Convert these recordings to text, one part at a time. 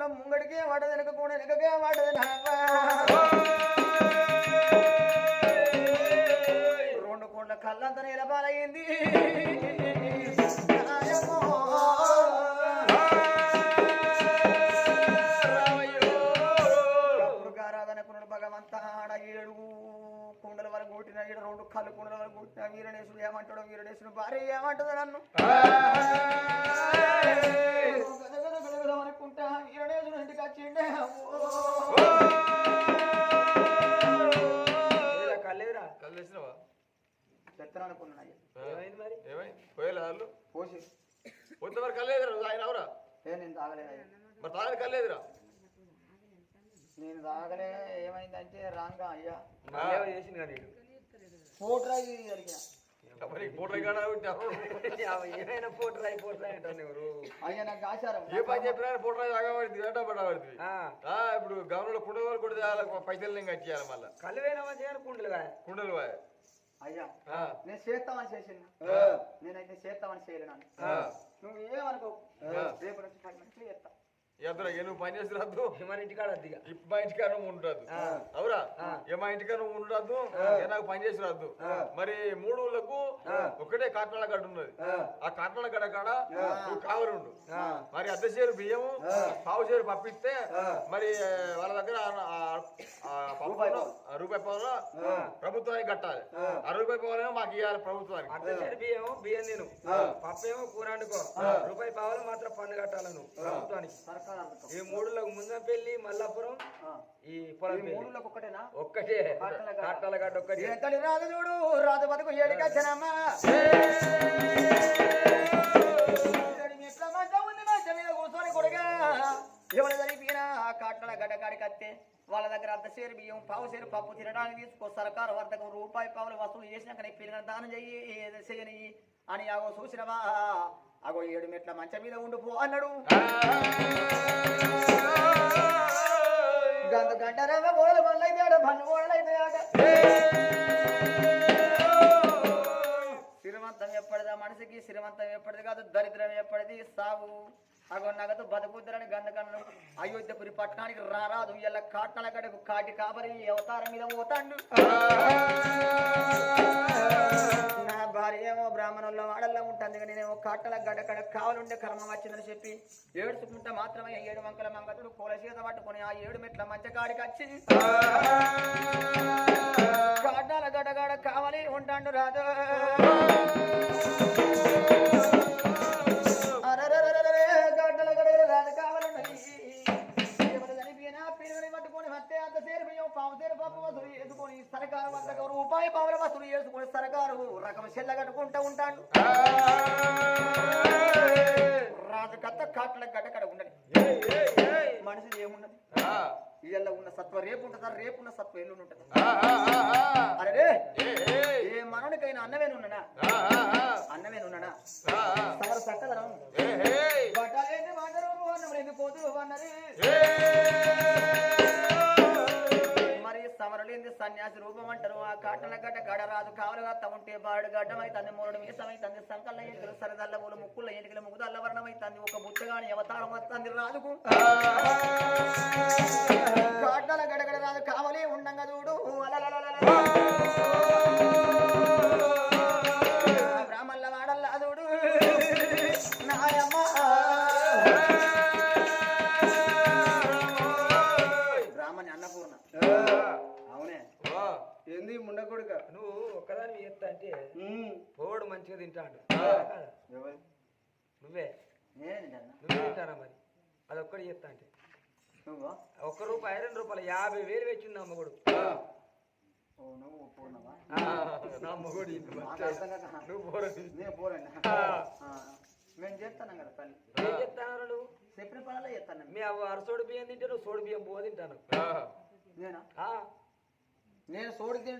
కుండ ముంగడికే వాడదు వెనక కుండ వెనకకే వాడదు రెండు కుండ కళ్ళంతా నిలబాలయ్యింది కొట్టిన ఈడ రెండు కళ్ళు కుండల వరకు కొట్టిన వీరణేశుడు ఏమంటాడో వీరణేశుడు భార్య ఏమంటుందో నన్ను? అనుకుంటా వీరణేశుడు ఇంటికి వచ్చిండే కల్లేదురా కళ్ళు తెచ్చినావా చెత్తను ఏమైంది మరి? ఏమైంది? పోయేలా వాళ్ళు? పోసి. పోతే మరి ఆయన అవరా ఏ నేను తాగలేదు మరి తాగని కల్లేదురా నేను తాగలే. ఏమైందంటే రాంగా అయ్యా. చేసింది కానీ జరిగిన కాడ ఏమైనా ఫోటో రాయి ఫోటో రాయి అంటాను ఎవరు? అయ్యా నాకు ఆచారం ఏ పని చెప్పినా ఆ. ఇప్పుడు గవర్నమెంట్ కుండల వరకు కొడితే వాళ్ళకి పైసలు నేను కట్టియాలి మళ్ళా. కళ్ళు వేయనమా చేయను కుండలు కుండలు. అయ్యా నేను చేస్తామని చేసింది నేనైతే చేస్తామని చేయలేను. నువ్వు ఏమనుకో. రేపు నుంచి పది చేస్తా. ఎదురా ఏ నువ్వు పని చేసి రాదు మన ఇంటికాడ మా ఇంటికాడ నువ్వు ఉండరాదు. అవురా? ఏ మా ఇంటికాడ నువ్వు ఉండరాదు ఏ నాకు పని చేసి రాదు మరి మూడు ఊళ్ళకు ఒకటే కాట్నాల గడ్డ ఉన్నది. ఆ. కాట్నాల గడ్డ కాడ నువ్వు కావరు ఉండు. మరి అర్ధ చేరు బియ్యము పావు చేరు పప్పిస్తే మరి వాళ్ళ దగ్గర రూపాయి పావులో ప్రభుత్వానికి కట్టాలి. ఆ. రూపాయి పావులేమో మాకు ఇవ్వాలి ప్రభుత్వానికి. అర్ధ చెడు బియ్యం బియ్యం తిను. పప్పు ఏమో కూర వండుకో. రూపాయి పావులు మాత్రం పన్ను కట్టాలి నువ్వు ప్రభుత్వానికి. ఈ మూడులకు ముందం పెళ్ళి మల్లాపురం. ఈ పొలం మూడులకు ఒక్కటేనా? ఒక్కటే. కాట్ల గడ్డ. కాట్ల గడ్డ ఒక్కటే. ఎంతటి రాదు చూడు రాదు బతుకు ఏడికొచ్చనమ్మా ఎవరు జరిపినా కాట్ల గడ్డ కాడికి అత్తే వాళ్ళ దగ్గర అర్ధ సేరు బియ్యం పావు సేరు పప్పు తినడానికి తీసుకో సర్కారు వర్తకం రూపాయి పావులు వసూలు చేసినాక నీ పిల్లలు దానం చెయ్యి ఏది చెయ్యని అని ఆగో చూసినవా? అగో ఏడు మెట్ల మంచం మీద ఉండిపో అన్నాడు. గంట గంట రవ్వ గోడలు బండ్లైతే ఆడ గోడలైతే ఆడ శ్రీమంతం ఎప్పటిదా మనిషికి? శ్రీమంతం ఎప్పటిది కాదు దరిద్రం ఎప్పటిది? సాగు అగో నగదు బతుకుద్దరని గంధకన్ను అయోధ్యపురి పట్టణానికి రారాదు ఇలా కాట్నల గడకు కాటి కాబరి అవతారం మీద పోతాండు కట్టల గడకడ కావాలంటే కర్మ వచ్చిందని చెప్పి ఏడుచుకుంటా మాత్రమే ఏడు వంకల మంగతుడు పూల చేత పట్టుకొని ఆ ఏడు మెట్ల మధ్య కాడికి వచ్చి కాటాల గడగడ కావాలి ఉంటాండు రాదు పప్పు వసూలు చేసుకొని సరకారు వసూలు చేసుకొని సరకారు రకం చెల్ల కట్టుకుంటూ ఉంటాడు రాజు కత్త కాట్ల గడ్డకడ ఉండదు మనిషిది ఏమున్నది ఇళ్ళ ఉన్న సత్వ రేపు ఉంటుందా? రేపు ఉన్న సత్వ ఎల్లుండి ఉంటుందా. అరే ఏ, మనవనికైనా ఆ, ఆ. సమర సక్కదనం. మాటలు అన్నది. సన్యాసి రూపం అంటారు. ఆ కాటల గడ్డ గడ రాదు కావలుగా ఉంటే బాడు గడ్డమైతుంది. మూడు మీసమైతుంది సంకల్ల ఎంటికలు సరదల్ల మూలు ముక్కుల ఎంటికలు ముగుదల్ల వర్ణమైతుంది. ఒక బుచ్చగాని అవతారం వస్తుంది రాదుకు కాటల గడగడ రాదు కావలే ఉండంగా చూడు. అలా తింటాడు. నువ్వే నువ్వే? తింటానా? మరి? అది ఒక్కటి చేస్తా అంటే. నువ్వు? ఒక్క రూపాయి రెండు రూపాయలు యాభై వేలు వచ్చింది నువ్వు పూర్ణవా నా మొగుడు నువ్వు మేము చేస్తాను కదా తల్లి ఏం నువ్వు? చెప్పిన పనులే చేస్తాను మీ అవ్వ అరసోడు బియ్యం తింటే నువ్వు సోడు బియ్యం బో తింటాను. నేనా?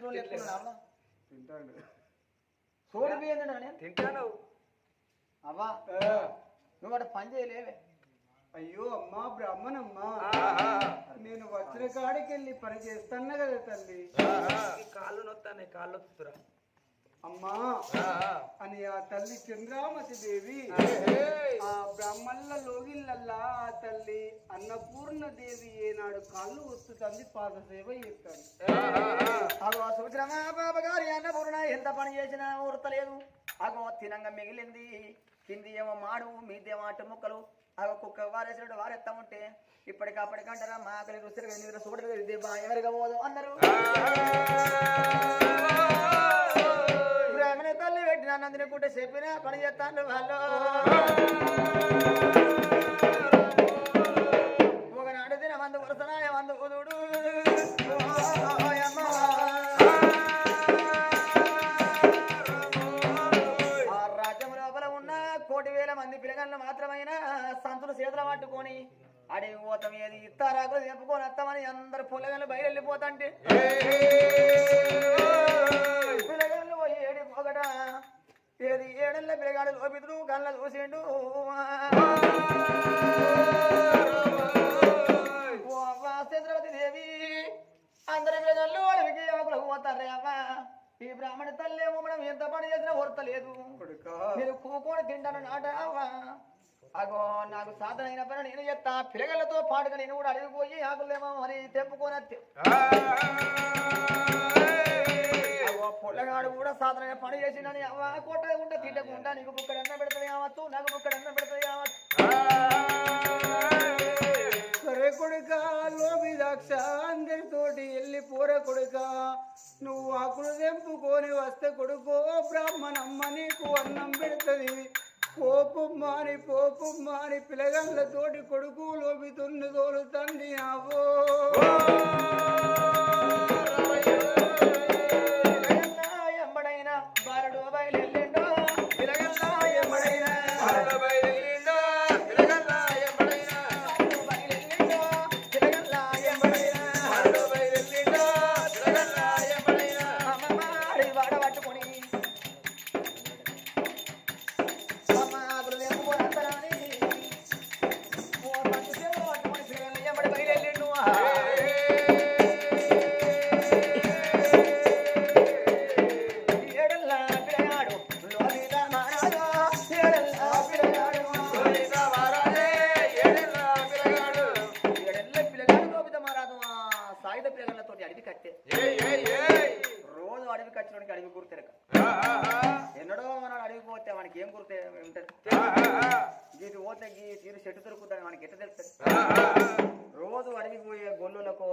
సోడి లేకున్నా తింటాడు. సోడి బియ్యం తింటా నేను? తింటాను. అవ్వా? నువ్వు అక్కడ పని చేయలేవే. అయ్యో అమ్మా బ్రాహ్మణమ్మా. నేను వచ్చిన కాడికి వెళ్ళి పని చేస్తాను కదా తల్లి. కాళ్ళు నొత్తాయి కాళ్ళు వస్తురా అమ్మా. అని ఆ తల్లి చంద్రామతి దేవి. ఆ బ్రాహ్మణుల లోగిళ్ళల్లా ఆ తల్లి అన్నపూర్ణ దేవి ఏనాడు కాళ్ళు వస్తుంది పాద సేవ చేస్తాను అగో బాబ గారి అన్నపూర్ణ ఎంత పని చేసినా ఊరతలేదు అగో తినంగా మిగిలింది. కింది ఏమో మాడు మీదేమో అట్టు ముక్కలు. అగో కుక్క వారేసినట్టు వారెత్తా ఉంటే ఇప్పటికప్పటికంటారా మా ఆకలి నిద్ర చూడదు ఇది బా ఎవరిగా పోదు అన్నారు తల్లి పెట్టిన నందిని చెప్పిన పని చేస్తాను వాళ్ళు. ఒకనాడు దిన వంద వరుసనాయ వంద కుదుడు ఆ రాజ్యం లోపల ఉన్న కోటి వేల మంది పిల్లగాళ్ళు మాత్రమైన సంతులు చేతులు పట్టుకొని అడవి పోతాం ఏది ఇత్తారాకులు చెప్పుకొని వస్తామని అందరు పొలగాళ్ళు బయలు వెళ్ళిపోతాంటే చూసిండు. చంద్రవతి దేవి అందరి పిల్లగాళ్ళు అడవికి ఆకులకు పోతారే అవ్వ. ఈ బ్రాహ్మణ తల్లి ఏమో మనం ఎంత పని చేసినా ఓర్తలేదు మీరు కూకొని తింటాను నాటావా అగో నాకు సాధన అయిన పని నేను చెప్తా పిల్లగలతో పాటుగా నేను కూడా అడిగిపోయి ఆకులేమో మరి తెంపుకొని వస్తే. అగో పొల్లగాడు కూడా అయిన పని చేసిందని అవ్వ కొట్టకుండా తిట్టకుండా నీకు బుక్కడన్న పెడతాయి కావచ్చు నాకు బుక్కడన్న పెడతాయి కావచ్చు సరే కొడుక లోబి దాక్ష అందరితోటి వెళ్ళి పోర కొడుక నువ్వు ఆకులు తెంపుకొని వస్తే కొడుకో బ్రాహ్మణమ్మ నీకు అన్నం పెడుతుంది. పోపు మాని పోపు మాని పిల్లగాళ్ళతోటి కొడుకు లోబి తున్ను తోలు తండ్రి అవో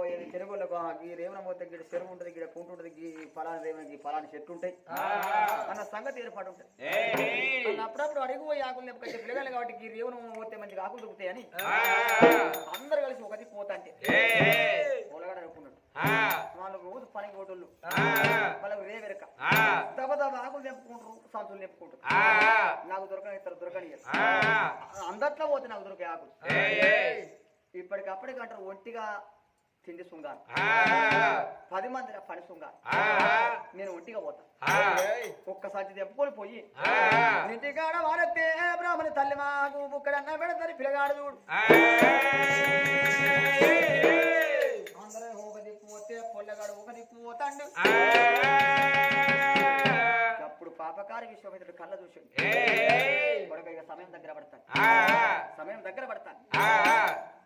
ఏది చెరువులకు ఈ రేవన పోతే గీడ చెరువు ఉంటుంది గీడ కుంటు ఉంటుంది గీ ఫలాని రేవన ఫలాని చెట్టు ఉంటాయి. అన్న సంగతి ఏర్పాటు ఉంటుంది అన్న అప్పుడప్పుడు అడిగి పోయి ఆకులు లేకపోతే పిల్లగాలి కాబట్టి ఈ రేవును పోతే మంచిగా ఆకులు దొరుకుతాయని అందరు కలిసి ఒకటి పోతా అంటే. పొలగాడు అనుకున్నాడు. వాళ్ళు రోజు పనికి పోటోళ్ళు. వాళ్ళకి రేవెరక దబ దబ ఆకులు తెంపుకుంటారు సంచులు తెంపుకుంటారు. నాకు దొరకని ఇస్తారు దొరకని అందట్లో పోతే నాకు దొరికే ఆకులు. ఇప్పటికప్పటికి అంటారు ఒంటిగా తిండి శృంగారు పది మంది పని శృంగారు నేను ఒంటిగా పోతా. ఒక్క సంచి తెంపుకొని పోయి ఇంటికాడ వాడతే బ్రాహ్మణి తల్లి మాకు బుక్కడన్న పెడతారు పిల్లగాడు చూడు. అందరూ పోతే పొల్లగాడు ఒక దిక్కు పోతాండు. అప్పుడు పాపకారి విశ్వామిత్రుడు కళ్ళ కొడుకు ఇక సమయం దగ్గర పడతాను సమయం దగ్గర పడతాను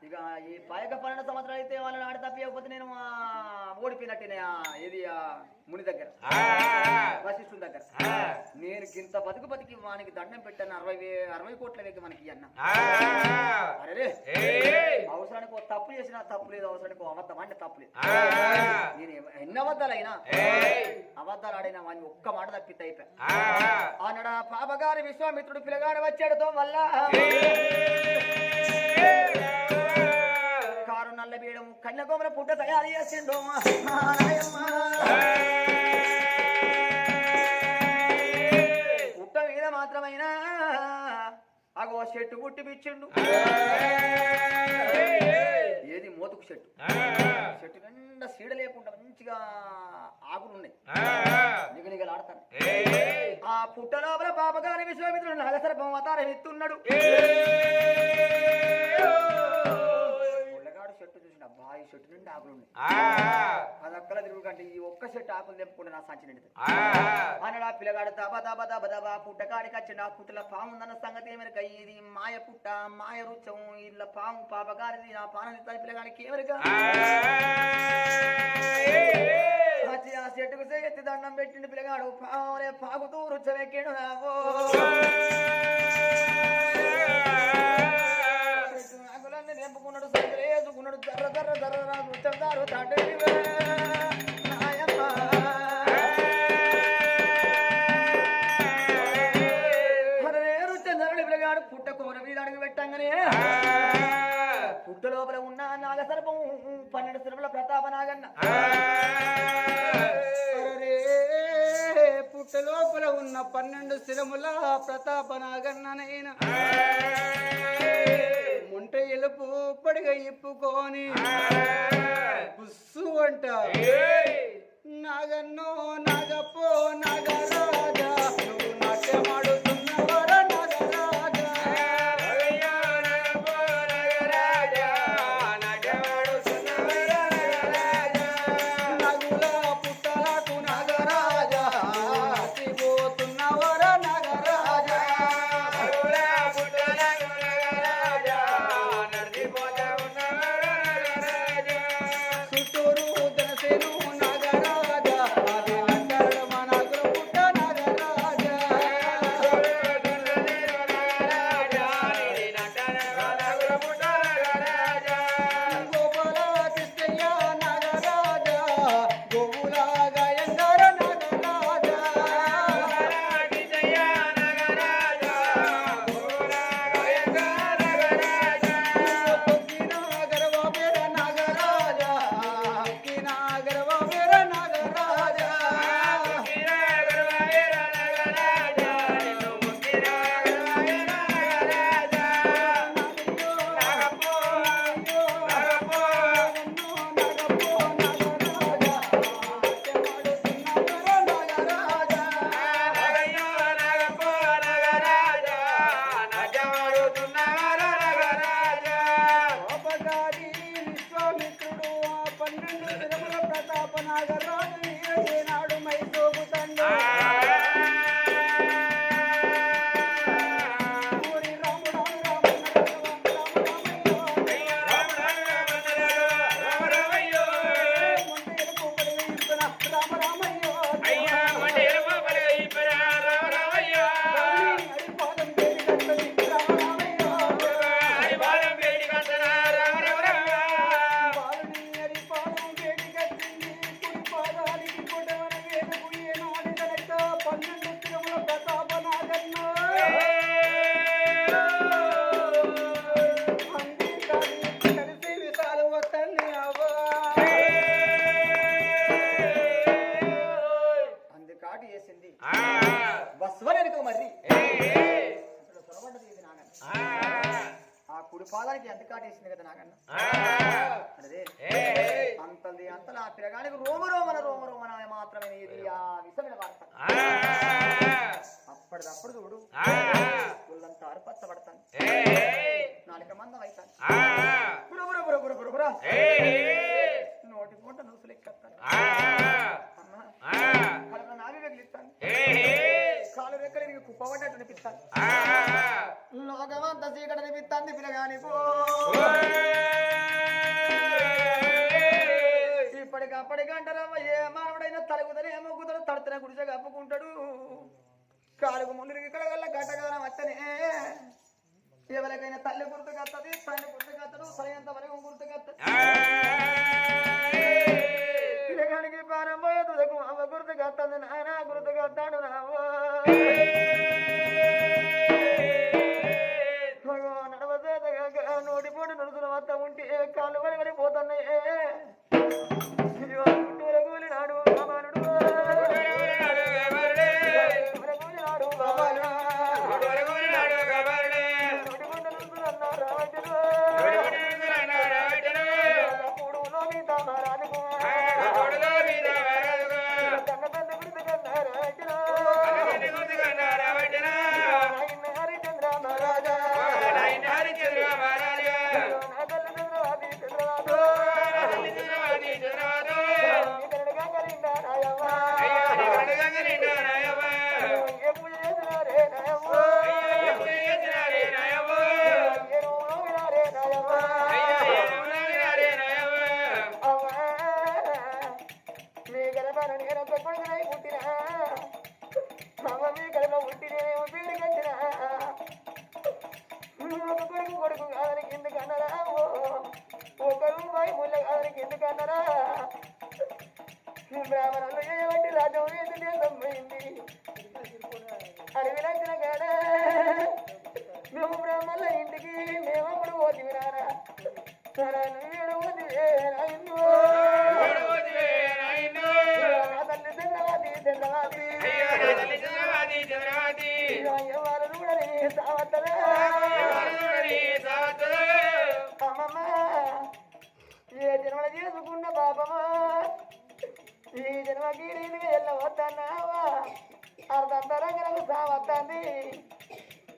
ఇక ఈ పైక పన్నెండు సంవత్సరాలు అయితే వాళ్ళని ఆడి తప్పియకపోతే నేను ఆ, ఓడిపోయినట్టే ఇది ఆ ముని దగ్గర. వశిష్ఠుల దగ్గర. నేను ఇంత బతుకు బతికి వానికి దండం పెట్టాను అరవై అరవై కోట్ల వేగి మనకి అన్న. అరే అవసరానికి ఒక తప్పు చేసినా తప్పు లేదు అవసరానికి అబద్ధం అంటే తప్పు లేదు. నేను ఎన్ని అబద్ధాలు అయినా అబద్ధాలు ఆడినా వాడిని ఒక్క మాట తప్పితే అయిపోయా. అన్నడా పాపగారి విశ్వామిత్రుడు పిల్లగాడు వచ్చాడుతో వల్ల కారు నల్ల బీయడం కన్యకోమల పుట్ట తయారు చేసిండు. పుట్ట మీద మాత్రమైనా అగో చెట్టు పుట్టి పిచ్చిండు. ఏది మోతుకు చెట్టు? చెట్టు నిండా సీడ లేకుండా మంచిగా ఆకులు ఉన్నాయి. నిగనిగలు ఆడతాను ఆ పుట్ట లోపల పాపగారి విశ్వామిత్రుడు నగసర్పం అవతారం ఎత్తున్నాడు. ఆకులు ఉన్నాయి. అది అక్కల తిరుగు కంటే ఈ ఒక్క చెట్టు ఆకులు తెప్పుకుంటే నా సంచి నిండుతుంది. ఆ. పిల్లగాడు దబ దబ దబ దబ పుట్టకాడికి వచ్చి నా పుట్టల పాము ఉందన్న సంగతి ఏమరిక ఇది మాయ పుట్ట మాయ రుచం ఇళ్ళ పాము పాపగారిది నా పానం ఇస్తాను పిల్లగాడికి ఏమరిక ఆ, చెట్టుకు ఎత్తి దండం పెట్టిండు పిల్లగాడు. పావులే పాకుతూ రుచం ఎక్కిండు నావో చేసుకున్నాడు దర్ర దర్ర జర్ర నృత్యం దారు తండ్రి పుట్ట కూర మీద అడుగు పెట్టంగానే. పుట్ట లోపల ఉన్న నాగసర్పం పన్నెండు సర్పల ప్రతాప నాగన్న. పుట్ట లోపల ఉన్న పన్నెండు శిరముల ప్రతాప నాగన్న నేను. ఎలుపు పడిగ ఇప్పుకొని బుస్సు అంట నాగన్నో నాగపో నాగరాజా కుప్పబడ్డట్టు అనిపిస్తాను లోకమంతా చీకటి అనిపిస్తుంది పిల్లగాని పో ఇప్పటికప్పటికంటారమ్మ ఏ మానవుడైనా తలుగుతనే మొగ్గుతాడు తడుతనే గుడిసె కప్పుకుంటాడు. కాలుకు ముందు ఇక్కడ వల్ల గట్టగానం వచ్చనే ఎవరికైనా తల్లి గుర్తుకొస్తుంది తండ్రి గుర్తుకొస్తాడు సరైనంత వరకు గుర్తుకొస్తాడు పిల్లగానికి పానం తుదకు అమ్మ గుర్తుకొస్తుంది నాయన గుర్తుకొస్తాడు రావో నడవసేదగా నోటిపోటు నడుచుల వద్ద ఉంటే కాళ్ళు వరి వరి చంద్రవాది. చంద్రవాది ఎవరు కూడా సావత్తరా అమ్మమ్మ ఏ జన్మల చేసుకున్న పాపమా? ఈ జన్మకి నేను వెళ్ళవద్దన్నావా అర్ధంతరంగనకు సావత్తంది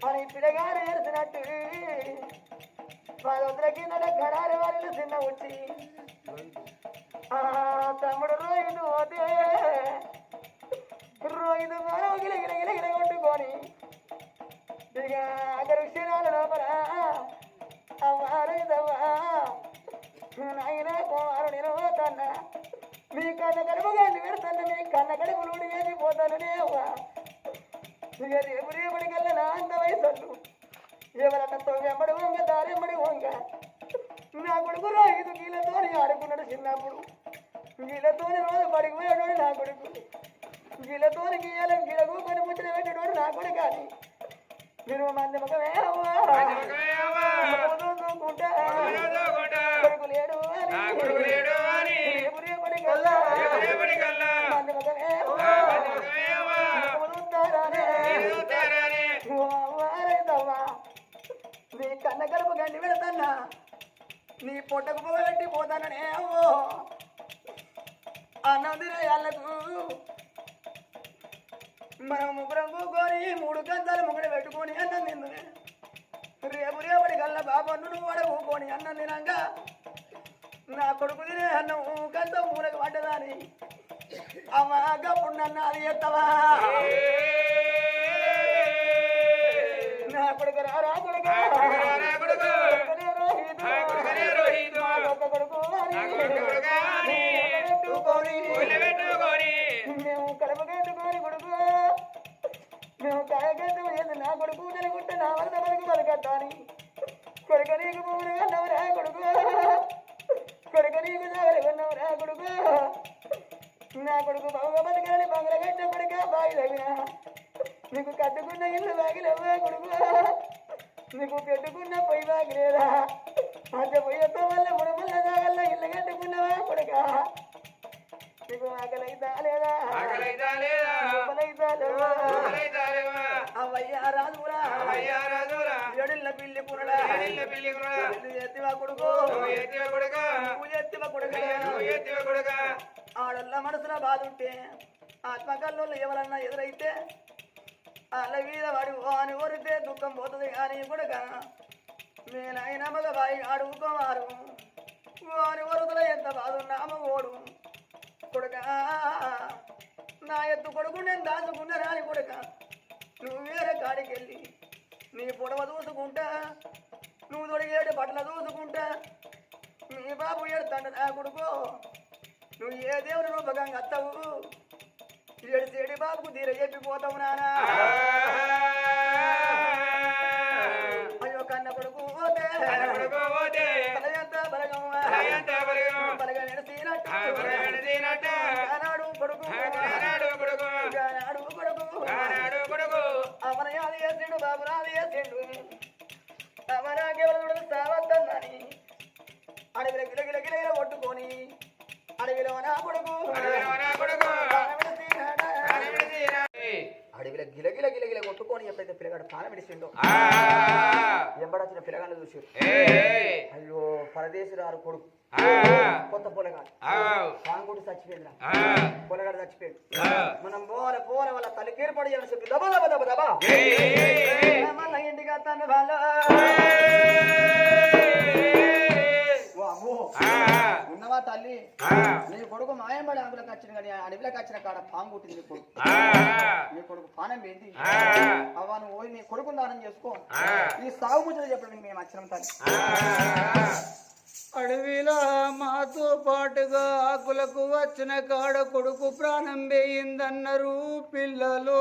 అని పిల్లగారు ఏడిసినట్టు పదొద్దుల కింద గడారి వాళ్ళు చిన్న వచ్చి తమ్ముడు రోహితు పోతే రోహితు మనం గిల గిల గిల గిల కొట్టుకొని. ఇక అక్కడ క్షణాల లోపల. అవ్వారైదవ్వా నాయన కుమారు నేను పోతాన్నా మీ కన్న కడుపు కడుపుగా పెడతాను మీ కన్న కడుపు నుండి ఏది పోతాను నేవ్వా ఇక రేపు రేపటి కల్లా నా అంత వయసు ఎవరన్నా తొవ్వెంబడి వంగ దారెంబడి వంగ. నా కొడుకు రైతు గీలతో ఆడుకున్నాడు చిన్నప్పుడు. గీలతో రోజు పడిపోయాడు నా కొడుకు. గీలతో గీయాల గీలకు పని ముచ్చట పెట్టాడు నా కొడుకు కానీ మీరు మంది కన్న కడుపు గండి పెడతాన్నా. నీ పొట్టకు పొగబెట్టి పోతాననే అవ్వో. అన్నదిరయాలకు మనం ముగ్గురం కూకొని మూడు గంటలు ముగ్గురు పెట్టుకొని అన్నం తిందు రేపు రేపటి కల్లా బాబన్ను నువ్వు వడ కూకొని అన్నం తినంగా. నా కొడుకు తినే అన్నం కంత మూలకు పడ్డదాని. అమ్మ గప్పుడు నన్ను అది ఎత్తవా? నా కొడుకు రారా కొడుకు. ఒక్క కొడుకు. పూజలు గుట్ట కొడుకు తెలుగుంటే నా వరద వరకు బతకద్దాని కొడుక నీకు పూలు కన్నవరా కొడుకు? కొడుక నీకు జాగలు కొన్నవరా కొడుకు? నా కొడుకు బాగా బతకాలని బంగళ కట్ట కొడుక బావి తగిన. నీకు కట్టుకున్న ఇల్లు బాగిలవ్వా కొడుకు. నీకు పెట్టుకున్న పొయ్యి బాగిలేదా అంత పొయ్యతో వల్ల ముడమల్ల జాగల్ల ఇల్లు కట్టుకున్నవా కొడుకా? నీకు ఆకలైతా లేదా ఆకలైతా లేదా అవయ్యా రాజురా ఎడిల్ల పిల్లి పురడా. ఎత్తివా కొడుకు. నువ్వు ఎత్తివా కొడుక. ఆడల్ల మనసున బాధుంటే ఆత్మకల్లో ఎవరన్నా ఎదురైతే వాళ్ళ మీద వాడి అని ఓరితే దుఃఖం పోతుంది కానీ కొడుక నేనైనా మగ బాయి అడుగుకోవారు అని వరుదల ఎంత బాధున్నామ ఓడు. కొడుక. నా ఎత్తు కొడుకు నేను దాచుకున్న రాని కొడుక. నువ్వు వేరే కాడికి వెళ్ళి నీ పొడవ చూసుకుంటా నువ్వు తొడిగేడు బట్టలు చూసుకుంటా నీ బాబు ఏడుతాడు నా కొడుకు. నువ్వు ఏ దేవుని రూపకంగా అత్తవు? ఏడు సేడి బాబుకు తీర చెప్పిపోతావు నానా. అయ్యో కన్న కొడుకు పోతే. బలగంతా బలగమ్మా. బలగ? నెడసినట్టు. అమరాకెవరు సావద్దని అడవిలో గిల గిల గిల గిల కొట్టుకొని అడవిలో నా కొడుకు? అడవిలో గిల గిల గిల గిల కొట్టుకొని ఎప్పుడైతే పిల్లగాడు ప్రాణం విడిచిండో ఎంబడొచ్చిన పిల్లగాడు చూసి. అయ్యో. పరదేశురారు కొడుకు. కొత్త పొలగాడు. పాంగుడు చచ్చిపోయింది పొలగాడు చచ్చిపోయింది మనం పోల పోల వాళ్ళ తల్లికి ఏర్పాటు చేయాలని చెప్పి దబా దబా దబా దబా. ఇంటికి వస్తాను వాళ్ళు ఉన్నవా తల్లి? నీ కొడుకు మాయంబడి అడవిలోకి వచ్చిన కానీ అడవిలోకి వచ్చిన కాడ పాము కుట్టింది నీ కొడుకు. నీ కొడుకు పానం ఏంటి అవ్వ నువ్వు పోయి నీ కొడుకుని దానం చేసుకో. ఈ సాగు ముచ్చట చెప్పడానికి మేము వచ్చినాం తల్లి. అడవిలో మాతో పాటుగా ఆకులకు వచ్చిన కాడ కొడుకు ప్రాణం వేయిందన్నారు పిల్లలు.